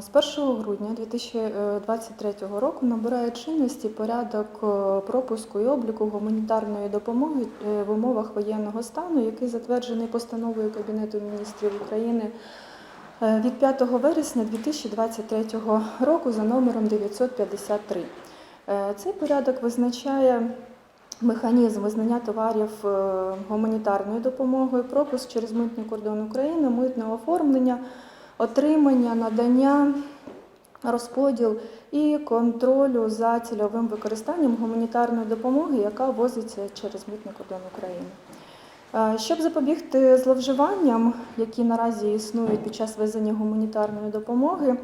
З 1 грудня 2023 року набирає чинності порядок е, пропуску і обліку гуманітарної допомоги е, в умовах воєнного стану, який затверджений постановою Кабінету міністрів України е, від 5 вересня 2023 року за номером 953. Е, Цей порядок визначає механізм визнання товарів гуманітарною допомогою, пропуск через митний кордон України, митне оформлення отримання, надання, розподіл і контролю за цільовим використанням гуманітарної допомоги, яка возиться через митний кордон України. Е, Щоб запобігти зловживанням, які наразі існують під час везення гуманітарної допомоги, е,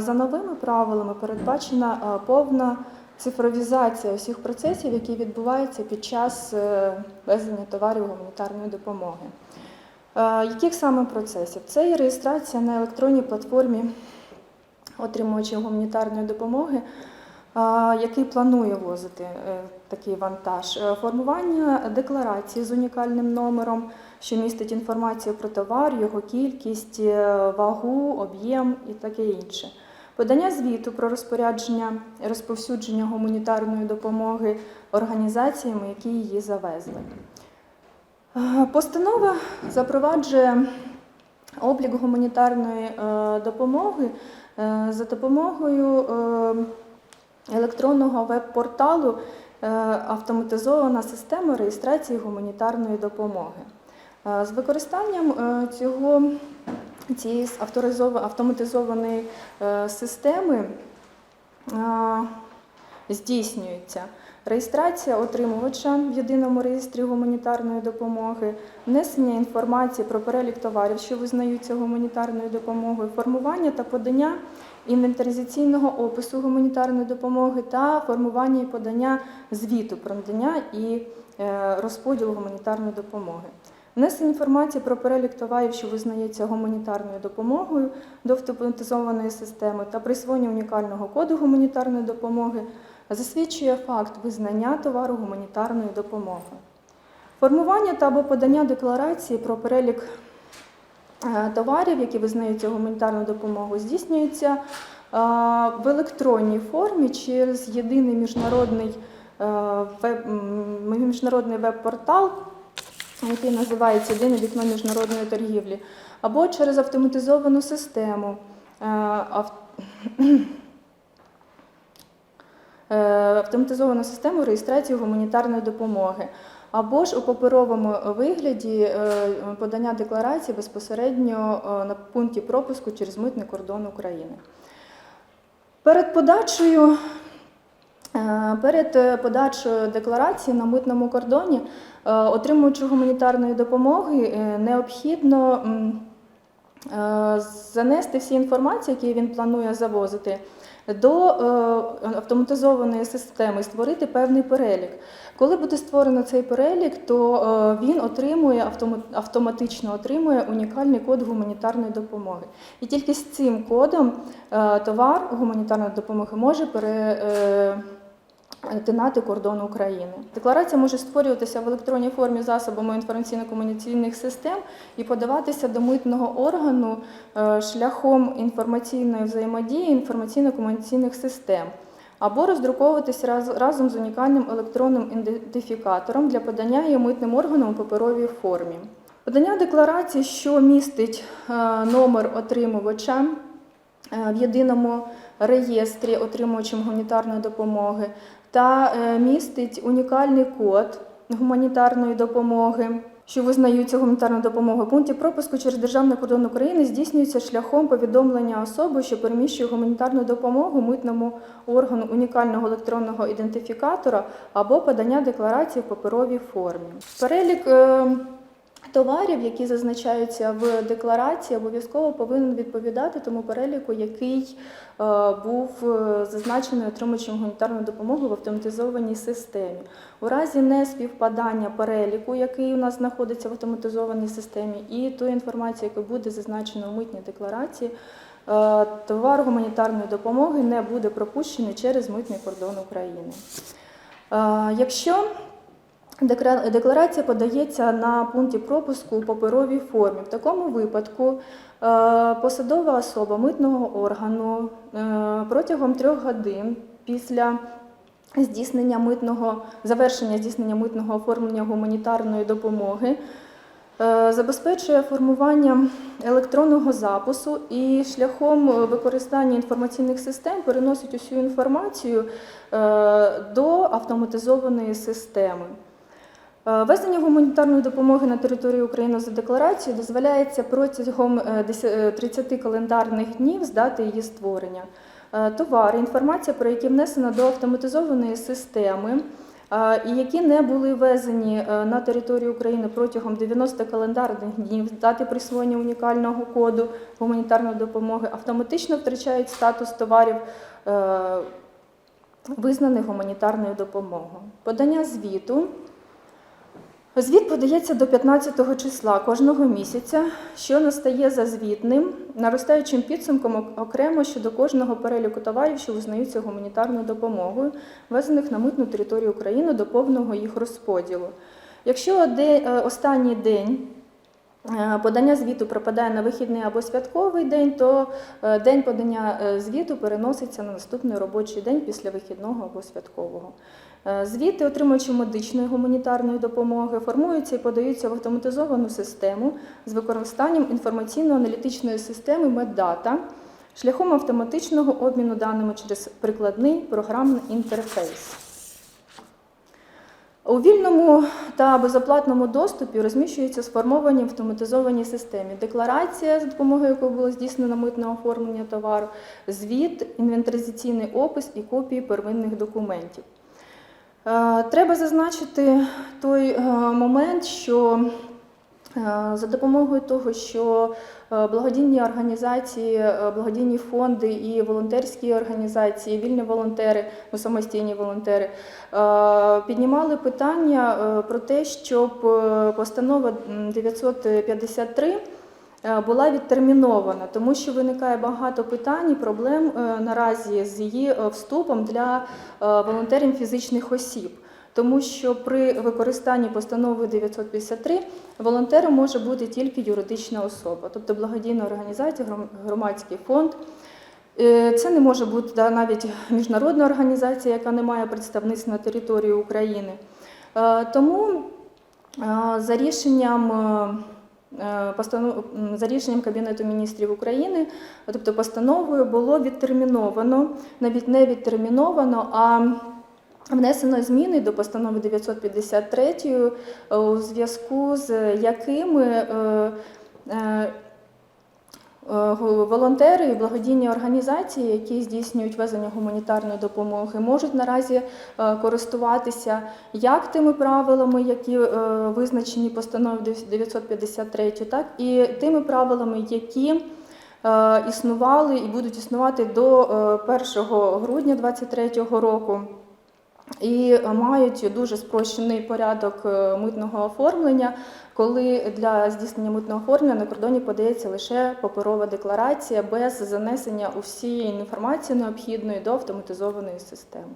за новими правилами передбачена е, повна цифровізація усіх процесів, які відбуваються під час везення товарів гуманітарної допомоги. Е, Яких саме процесів? Це і реєстрація на електронній платформі отримувачів гуманітарної допомоги, е, який планує возити е, такий вантаж, формування декларації з унікальним номером, що містить інформацію про товар, його кількість, вагу, об'єм і таке інше. Подання звіту про розпорядження розповсюдження гуманітарної допомоги організаціями, які її завезли. Е, Постанова запроваджує облік гуманітарної е, допомоги е, за допомогою електронного веб-порталу автоматизована система реєстрації гуманітарної допомоги. З використанням цього цієї автоматизованої системи здійснюється реєстрація отримувача в єдиному реєстрі гуманітарної допомоги, внесення інформації про перелік товарів, що визнаються гуманітарною допомогою, формування та подання інвентаризаційного опису гуманітарної допомоги та формування і подання звіту про надання і е, розподіл гуманітарної допомоги. Внесення інформації про перелік товарів, що визнається гуманітарною допомогою до автоматизованої системи та присвоєння унікального коду гуманітарної допомоги засвідчує факт визнання товару гуманітарною допомогою. Формування та або подання декларації про перелік е, товарів, які визнаються гуманітарною допомогою, здійснюється е, в електронній формі через єдиний міжнародний е, міжнародний веб-портал, який називається Єдине вікно міжнародної торгівлі, або через автоматизовану систему. е, ав- Автоматизовану систему реєстрації гуманітарної допомоги, або ж у паперовому вигляді е, подання декларації безпосередньо е, на пункті пропуску через митний кордон України. Перед подачею Перед подачею декларації на митному кордоні отримуючи гуманітарної допомоги необхідно занести всі інформації, які він планує завозити, до е, автоматизованої системи, створити певний перелік. Коли буде створено цей перелік, то е, він отримує автоматично отримує унікальний код гуманітарної допомоги. І тільки з цим кодом е, товар гуманітарної допомоги може пере. Е, перетинати кордон України. Декларація може створюватися в електронній формі засобами інформаційно-комунікаційних систем і подаватися до митного органу е, шляхом інформаційної взаємодії інформаційно-комунікаційних систем. Або роздруковуватися раз- разом з унікальним електронним ідентифікатором для подання її митним органом у паперовій формі. Подання декларації, що містить е, номер отримувача, в єдиному реєстрі отримувачем гуманітарної допомоги та е, містить унікальний код гуманітарної допомоги, що визнаються гуманітарною допомогою. В пункті пропуску через державний кордон України здійснюється шляхом повідомлення особи, що переміщує гуманітарну допомогу митному органу унікального електронного ідентифікатора або подання декларації в паперовій формі. Перелік е, Товарів, які зазначаються в декларації, обов'язково повинен відповідати тому переліку, який е, був е, зазначений отримувачем гуманітарної допомоги в автоматизованій системі. У разі неспівпадання переліку, який у нас знаходиться в автоматизованій системі, і тої інформації, яка буде зазначена в митній декларації, е, товар гуманітарної допомоги не буде пропущений через митний кордон України. Якщо Декларація подається на пункті пропуску у паперовій формі. В такому випадку е, посадова особа митного органу е, протягом трьох годин після здійснення митного завершення здійснення митного оформлення гуманітарної допомоги е, забезпечує формування електронного запису і шляхом використання інформаційних систем переносить усю інформацію до автоматизованої системи. Е, Ввезення гуманітарної допомоги на територію України за декларацією дозволяється протягом е, дес- е, 30 календарних днів з дати її створення. Е, Товари, інформація про які внесена до автоматизованої системи е, і які не були ввезені е, на територію України протягом 90 календарних днів дати присвоєння унікального коду гуманітарної допомоги, автоматично втрачають статус товарів. е, Визнаних гуманітарною допомогою. Подання звіту Звіт подається до 15 числа кожного місяця, що настає за звітним, наростаючим підсумком окремо щодо кожного переліку товарів, що визнаються гуманітарною допомогою, ввезених на митну територію України до повного їх розподілу. Якщо е, останній день подання звіту припадає на вихідний або святковий день, то е, день подання е, звіту переноситься на наступний робочий день після вихідного або святкового. Е, Звіти отримувачів медичної гуманітарної допомоги формуються і подаються в автоматизовану систему з використанням інформаційно-аналітичної системи Меддата шляхом автоматичного обміну даними через прикладний програмний інтерфейс. У вільному та безоплатному доступі розміщуються сформовані в автоматизованій системі декларація, за допомогою якої було здійснено митне оформлення товару, звіт, інвентаризаційний опис і копії первинних документів. Е, Треба зазначити той е, момент, що е, за допомогою того, що благодійні організації, е, благодійні фонди і волонтерські організації, вільні волонтери, ну самостійні волонтери, е, піднімали питання е, про те, щоб е, постанова м, 953 е, була відтермінована, тому що виникає багато питань і проблем е, наразі з її е, вступом для е, волонтерів фізичних осіб. Тому що при використанні постанови 953 волонтером може бути тільки юридична особа, тобто благодійна організація, гром- громадський фонд. Е, Це не може бути навіть міжнародна організація, яка не має представництва на території України. Е, Тому е, за рішенням. За рішенням Кабінету міністрів України, тобто постановою, було відтерміновано, навіть не відтерміновано, а внесено зміни до постанови 953, е, у зв'язку з якими е, е, Волонтери і благодійні організації, які здійснюють везення гуманітарної допомоги, можуть наразі користуватися як тими правилами, які визначені постановою 953, так і тими правилами, які існували і будуть існувати до е, 1 грудня 2023 року. І мають дуже спрощений порядок е, митного оформлення, коли для здійснення митного оформлення на кордоні подається лише паперова декларація без занесення усієї інформації необхідної до автоматизованої системи.